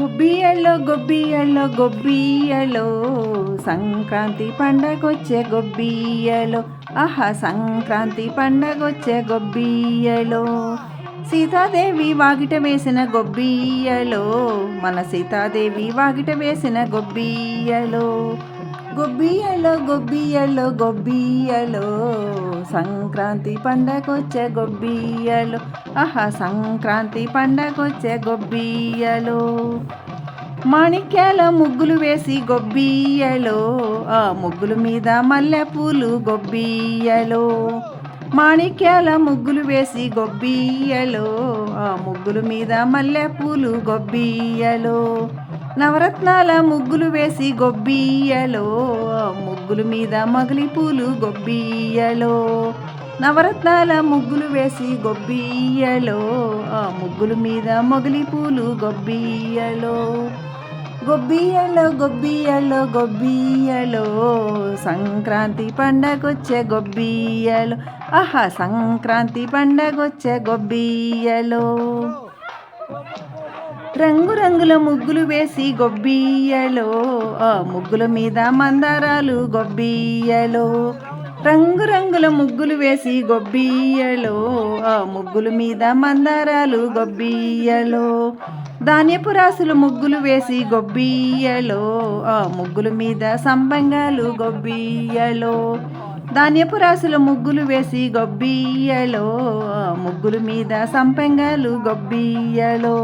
గొబ్బియలో గొబ్బియలో గొబ్బియలో. సంక్రాంతి పండగొచ్చే గొబ్బియలో. ఆహా సంక్రాంతి పండగొచ్చే గొబ్బియలో. సీతాదేవి వాగిట వేసిన గొబ్బియలో. మన సీతాదేవి వాగిట వేసిన గొబ్బియలో. గొబ్బియలో గొబ్బియలో గొబ్బియలో. సంక్రాంతి పండగొచ్చే గొబ్బియలో. ఆహా సంక్రాంతి పండగొచ్చే గొబ్బియలో. మాణిక్యాల ముగ్గులు వేసి గొబ్బియలో. ఆ ముగ్గుల మీద మల్లెపూలు గొబ్బియలో. మాణిక్యాల ముగ్గులు వేసి గొబ్బియలో ఆ ముగ్గుల మీద మల్లెపూలు గొబ్బియలో నవరత్నాల ముగ్గులు వేసి గొబ్బియలో ముగ్గుల మీద మగిలి పూలు గొబ్బియలో నవరత్నాల ముగ్గులు వేసి గొబ్బియలో ఆ ముగ్గుల మీద మొగిలి పూలు గొబ్బియలో గొబ్బియలో గొబ్బియలో గొబ్బియలో సంక్రాంతి పండగొచ్చే గొబ్బియలో ఆహా సంక్రాంతి పండగొచ్చే గొబ్బియలో రంగురంగుల ముగ్గులు వేసి గొబ్బియలో ఆ ముగ్గుల మీద మందారాలు గొబ్బియలో రంగురంగుల ముగ్గులు వేసి గొబ్బియలో ఆ ముగ్గుల మీద మందారాలు గొబ్బియలో ధాన్యపు రాసులు ముగ్గులు వేసి గొబ్బియలో ఆ ముగ్గుల మీద సంబంగాలు గొబ్బియలో ధాన్యపు రాసులు ముగ్గులు వేసి గొబ్బియలో ముగ్గుల మీద సంపంగాలు గొబ్బియలో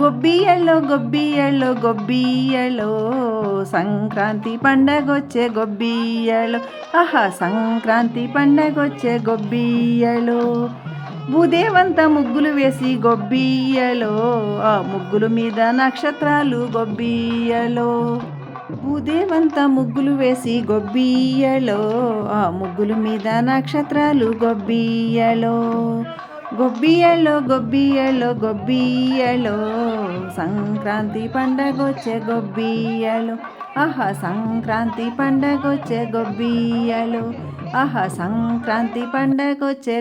గొబ్బియ్యలో గొబ్బియ్యలో గొబ్బియలో సంక్రాంతి పండగొచ్చే గొబ్బియలో ఆహా సంక్రాంతి పండగొచ్చే గొబ్బియలో భూదేవంత ముగ్గులు వేసి గొబ్బియలో ఆ ముగ్గుల మీద నక్షత్రాలు గొబ్బియలో భూదేవంత ముగ్గులు వేసి గొబ్బియలో ఆ ముగ్గుల మీద నక్షత్రాలు గొబ్బియలో గొబ్బియలో గొబ్బియలో గొబ్బియలో సంక్రాంతి పండగొచ్చే గొబ్బియలో ఆహా సంక్రాంతి పండగొచ్చే గొబ్బియలో ఆహా సంక్రాంతి పండగొచ్చే